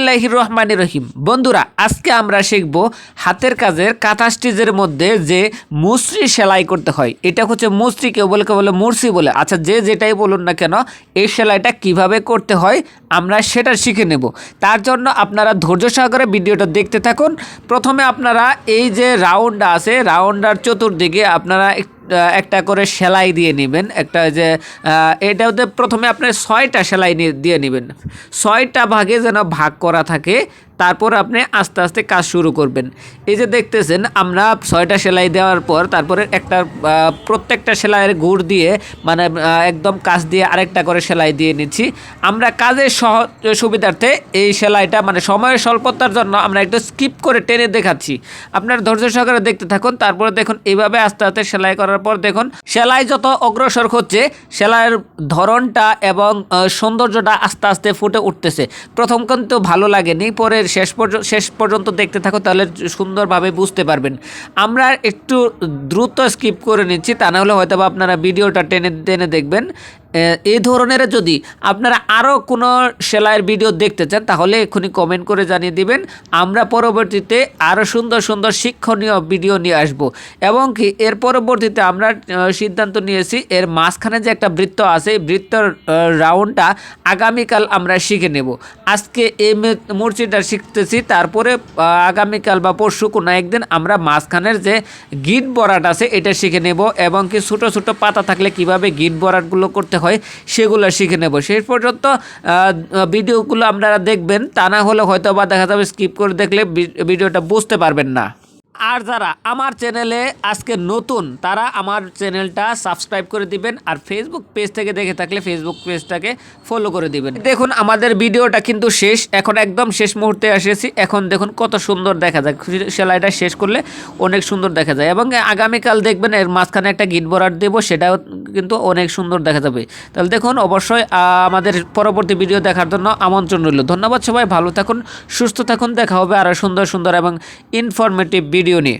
বিসমিল্লাহ রহমান রহিম বন্ধুরা, আজকে আমরা শিখব হাতের কাজের কাঁথা স্টিচের মধ্যে যে মুসরি সেলাই করতে হয়। এটা হচ্ছে মুসরি, কেউ বলে কেউ বলে মুরসি বলে। আচ্ছা যে যেটাই বলুন না কেন, এই সেলাইটা কীভাবে করতে হয়, আমরা সেটা শিখে নেব। তার জন্য আপনারা ধৈর্য সহকারে ভিডিওটা দেখতে থাকুন। প্রথমে আপনারা এই যে রাউন্ডটা আছে, রাউন্ডার চতুর্দিকে আপনারা একটা করে সেলাই দিয়ে নেবেন। একটা যে এটা এটাতে প্রথমে আপনি ছয়টা সেলাই দিয়ে নেবেন। ছয়টা ভাগে যেন ভাগ করা থাকে তারপর আপনি আস্তে আস্তে কাজ শুরু করবেন। এই যে দেখতেছেন, আমরা ছয়টা সেলাই দেওয়ার পর তারপরে একটা প্রত্যেকটা সেলাইয়ের গুড় দিয়ে মানে একদম কাজ দিয়ে আরেকটা করে সেলাই দিয়ে নিচ্ছি। আমরা কাজের সহ, সুবিধার্থে এই সেলাইটা মানে সময়ের স্বল্পতার জন্য আমরা একটু স্কিপ করে টেনে দেখাচ্ছি। আপনার ধৈর্য সহকারে দেখতে থাকুন, তারপরে দেখুন, এইভাবে আস্তে আস্তে সেলাই করার পর দেখুন, সেলাই যত অগ্রসর হচ্ছে, সেলাইয়ের ধরনটা এবং সৌন্দর্যটা আস্তে আস্তে ফুটে উঠতেছে। প্রথম কিন্তু ভালো লাগেনি পরে শেষ পর্যন্ত শেষ পর্যন্ত দেখতে থাকো, তাহলে সুন্দরভাবে বুঝতে পারবেন। আমরা একটু দ্রুত স্কিপ করে নিচ্ছি, তা না হলে হয়তো আপনারা ভিডিওটা টেনে টেনে দেখবেন। এই ধরনের যদি আপনারা আরও কোনো সেলাইয়ের ভিডিও দেখতে চান, তাহলে এক্ষুনি কমেন্ট করে জানিয়ে দিবেন। আমরা পরবর্তীতে আরও সুন্দর সুন্দর শিক্ষণীয় ভিডিও নিয়ে আসব। এবং কি, এর পরবর্তীতে আমরা সিদ্ধান্ত নিয়েছি, এর মাঝখানে যে একটা বৃত্ত আছে, এই বৃত্তর রাউন্ডটা আগামীকাল আমরা শিখে নেব। আজকে এই মূর্তিটা শিখতেছি, তারপরে আগামীকাল বা পরশু কোনো একদিন আমরা মাঝখানের যে গিট বরাট আছে, এটা শিখে নেব। এবং কি, ছোটো ছোটো পাতা থাকলে কীভাবে গিট বরাটগুলো করতে হয়, সেগুলো শিখে নেব। শেষ পর্যন্ত ভিডিওগুলো আপনারা দেখবেন, তা না হলে হয়তো বা দেখা যাবে স্কিপ করে দেখলে ভিডিওটা বুঝতে পারবেন না। আর যারা আমার চ্যানেলে আজকে নতুন, তারা আমার চ্যানেলটা সাবস্ক্রাইব করে দিবেন আর ফেসবুক পেজ থেকে দেখে থাকলে ফেসবুক পেজটাকে ফলো করে দিবেন। দেখুন, আমাদের ভিডিওটা কিন্তু শেষ, এখন একদম শেষ মুহূর্তে এসেছি। এখন দেখুন কত সুন্দর দেখা যায়। সেলাইটা শেষ করলে অনেক সুন্দর দেখা যায়। এবং আগামীকাল দেখবেন এর মাঝখানে একটা গিট বরাট দেবো, সেটাও কিন্তু অনেক সুন্দর দেখা যাবে। তাহলে দেখুন, অবশ্যই আমাদের পরবর্তী ভিডিও দেখার জন্য আমন্ত্রণ রইল। ধন্যবাদ সবাই, ভালো থাকুন, সুস্থ থাকুন, দেখা হবে আরও সুন্দর সুন্দর এবং ইনফরমেটিভ ভিডিও নিয়ে